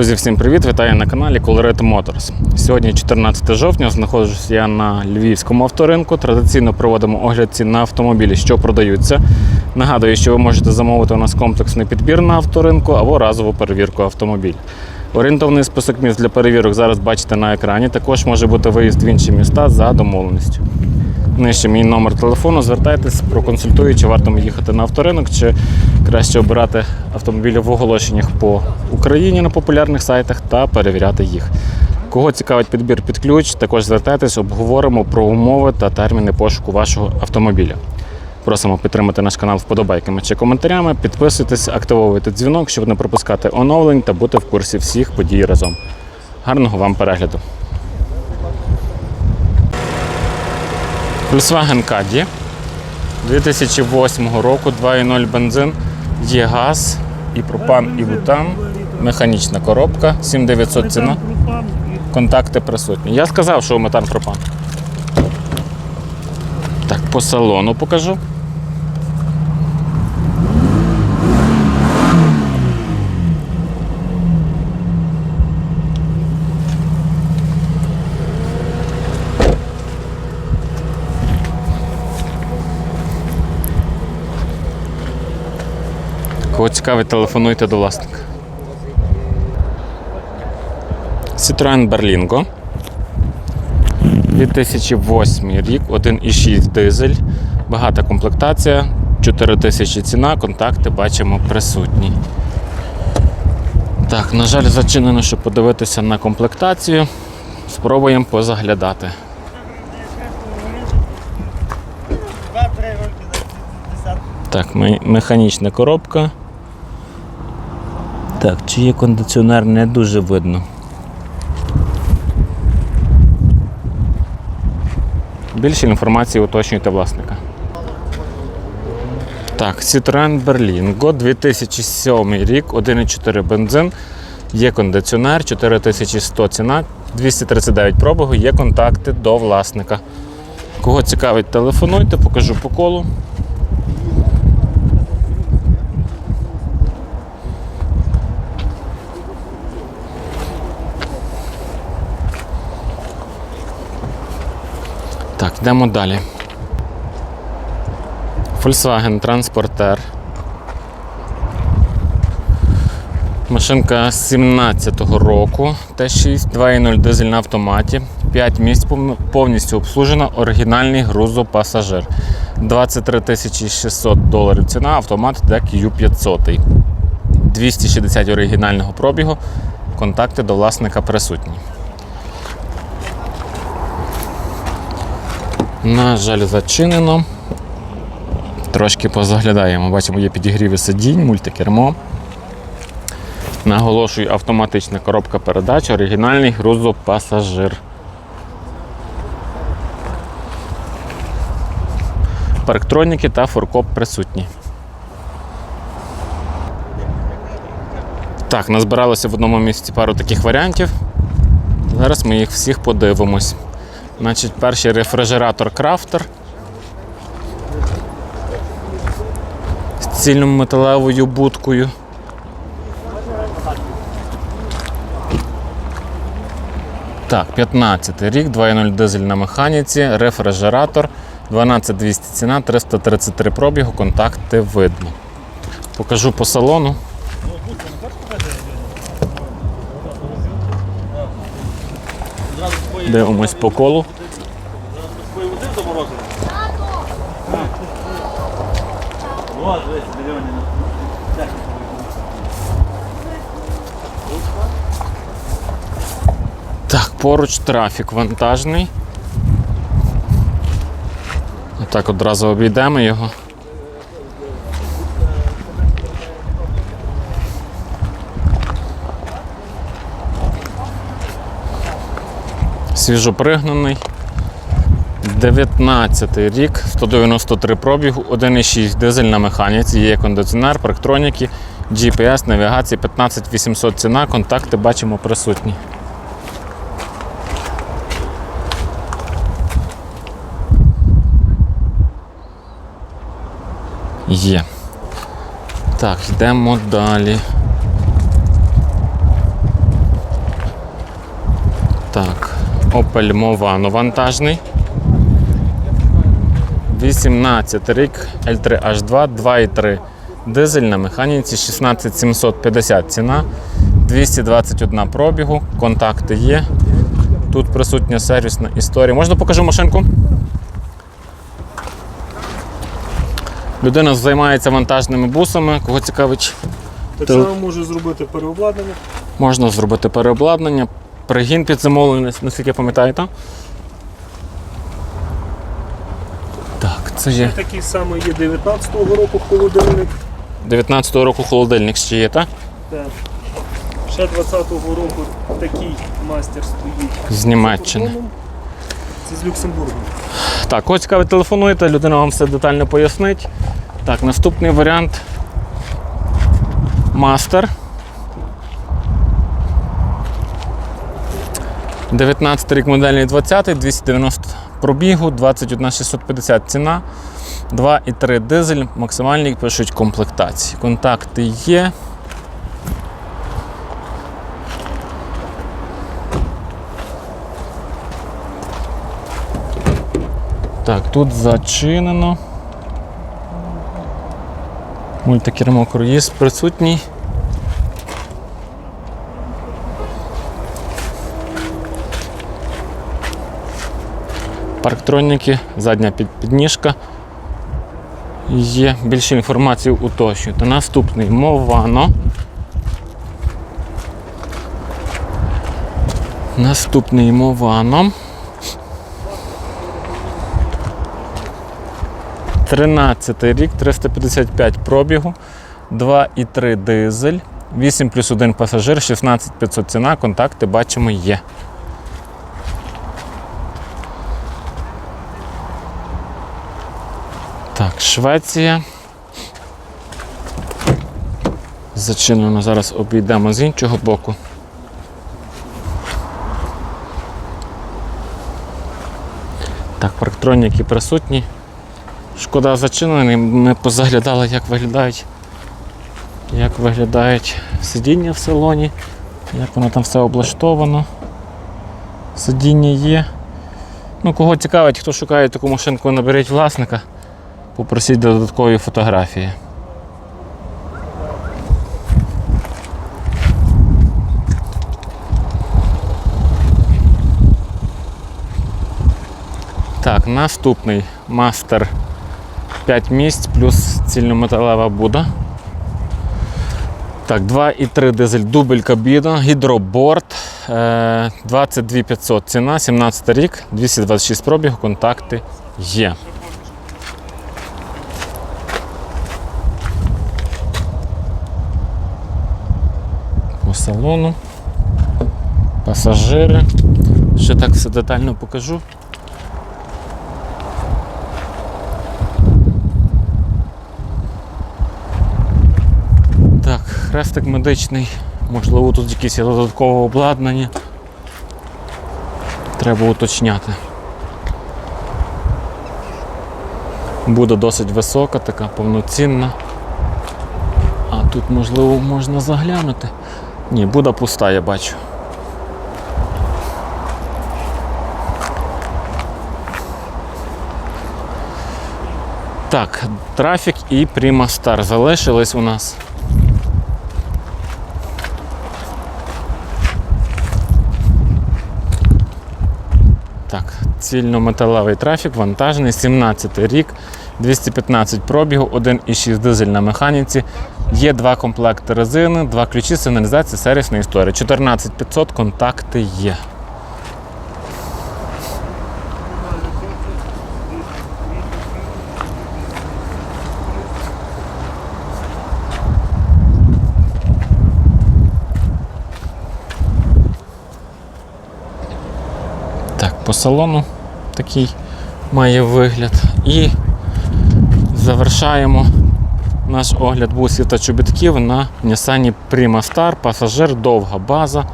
Друзі, всім привіт! Вітаю на каналі Colored Motors. Сьогодні 14 жовтня, знаходжусь я на львівському авторинку. Традиційно проводимо огляд цін на автомобілі, що продаються. Нагадую, що ви можете замовити у нас комплексний підбір на авторинку або разову перевірку автомобіля. Орієнтовний список міст для перевірок зараз бачите на екрані. Також може бути виїзд в інші міста за домовленістю. Нижче мій номер телефону. Звертайтесь, проконсультую, чи варто їхати на авторинок, чи краще обирати автомобілі в оголошеннях по Україні на популярних сайтах та перевіряти їх. Кого цікавить підбір під ключ, також звертайтесь, обговоримо про умови та терміни пошуку вашого автомобіля. Просимо підтримати наш канал вподобайками чи коментарями. Підписуйтесь, активовуйте дзвінок, щоб не пропускати оновлень та бути в курсі всіх подій разом. Гарного вам перегляду! Volkswagen Caddy 2008 року 2.0 бензин, є газ, і пропан, і бутан, механічна коробка, 7900 ціна, контакти присутні. Я сказав, що метан пропан. Так, по салону покажу. Кого цікавить, телефонуйте до власника. Citroen Berlingo. 2008 рік, 1,6 дизель, багата комплектація, 4000 ціна, контакти бачимо присутні. Так, на жаль, зачинено, щоб подивитися на комплектацію. Спробуємо позаглядати. Так, механічна коробка. Так, чи є кондиціонер, не дуже видно. Більше інформації уточнюйте власника. Так, Citroen Berlingo 2007 рік, 1,4 бензин, є кондиціонер, 4100 ціна, 239 пробігу, є контакти до власника. Кого цікавить, телефонуйте, покажу по колу. Так, йдемо далі. Volkswagen Transporter. Машинка 17-го року, Т6, 2.0 дизель на автоматі, 5 місць повністю обслужена, оригінальний грузопасажир. 23 600 доларів ціна, автомат DQ 500. 260 оригінального пробігу, контакти до власника присутні. На жаль, зачинено. Трошки позаглядаємо. Бачимо, є підігріви сидінь, мультикермо. Наголошую, автоматична коробка передач, оригінальний грузопасажир. Парктроніки та форкоп присутні. Так, назбиралося в одному місці пару таких варіантів. Зараз ми їх всіх подивимось. Значить, перший рефрижератор крафтер з цільною металевою будкою. Так, 15 рік, 2.0 дизель на механіці, рефрижератор, 12200 ціна, 333 пробігу, контакти видно. Покажу по салону. Дивимось по колу. Так, поруч трафік вантажний. Отак одразу обійдемо його. Свіжопригнаний. 19 рік, 193 пробігу, 1,6 дизель на механіці, є кондиціонер, парктроніки, GPS, навігація, 15800 ціна, контакти бачимо присутні. Є. Так, йдемо далі. Так, Opel Movano вантажний. 18 рік, L3H2, 2,3. Дизель на механіці 16750 ціна, 221 пробігу, контакти є. Тут присутня сервісна історія. Можна покажу машинку? Людина займається вантажними бусами. Кого цікавить, Так само можу зробити переобладнання. можна зробити переобладнання, пригін під замовлення, наскільки пам'ятаєте. Так, це є Такий самий є 19-го року холодильник. 19-го року холодильник ще є, так? Так. Ще 20-го року такий мастер стоїть. З Німеччини. Це з Люксембургу. Так, кого цікавить, телефонуйте, людина вам все детально пояснить. Так, наступний варіант. Мастер. 19 рік модельний 20, 290 пробігу, 21 650 ціна, 2,3 дизель, максимальний пишуть комплектації. Контакти є. Так, тут зачинено. Мультикермо круїз присутній. Парктроніки, задня під- підніжка. Є більше інформації уточнюйте. Наступний Мовано. Наступний Мовано. 13 рік, 355 пробігу, 2,3 дизель, 8 плюс 1 пасажир, 16 500 ціна, контакти бачимо є. Так, Швеція. Зачинено, зараз обійдемо з іншого боку. Так, парктроніки присутні. Шкода зачинений, ми позаглядали, як виглядають, як виглядають сидіння в салоні, як воно там все облаштовано. Сидіння є. Ну, кого цікавить, хто шукає таку машинку, наберіть власника, попросіть додаткові фотографії. Так, наступний мастер 5 місць плюс цільнометалева буда. Так, 2,3 дизель, дубль кабіна, гідроборд, е, 22 500 ціна, 17 рік, 226 пробіг, контакти є. Салону, пасажири. Ще так все детально покажу. Так, хрестик медичний, можливо, тут якесь додаткове обладнання. Треба уточняти. Буде досить висока, така повноцінна. А тут, можливо, можна заглянути. Ні, буде пуста, я бачу. Так, трафік і Prima Star залишились у нас. Так, цільнометалевий трафік, вантажний, 17 рік, 215 пробігу, 1,6 дизель на механіці. Є два комплекти резини, два ключі, сигналізація, сервісна історія. 14500 контакти є. Так, по салону такий має вигляд. І завершаємо наш огляд бусів та чобітків на Nissan Prima Star, пасажир, довга база,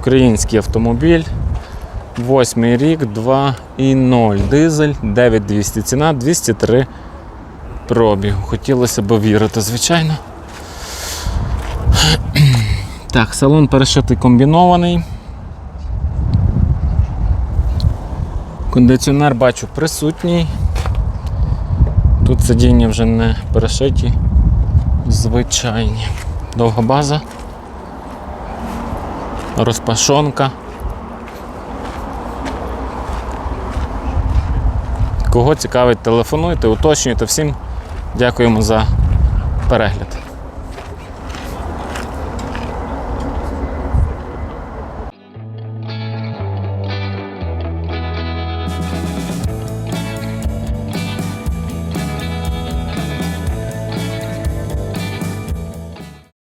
український автомобіль. Восьмий рік, 2,0 дизель, 9200 ціна, 203 пробігу. Хотілося б вірити, звичайно. Так, салон перешитий комбінований. Кондиціонер бачу присутній. Тут сидіння вже не перешиті, звичайні. Довга база. Розпашонка. Кого цікавить, телефонуйте, уточнюйте. Всім дякуємо за перегляд.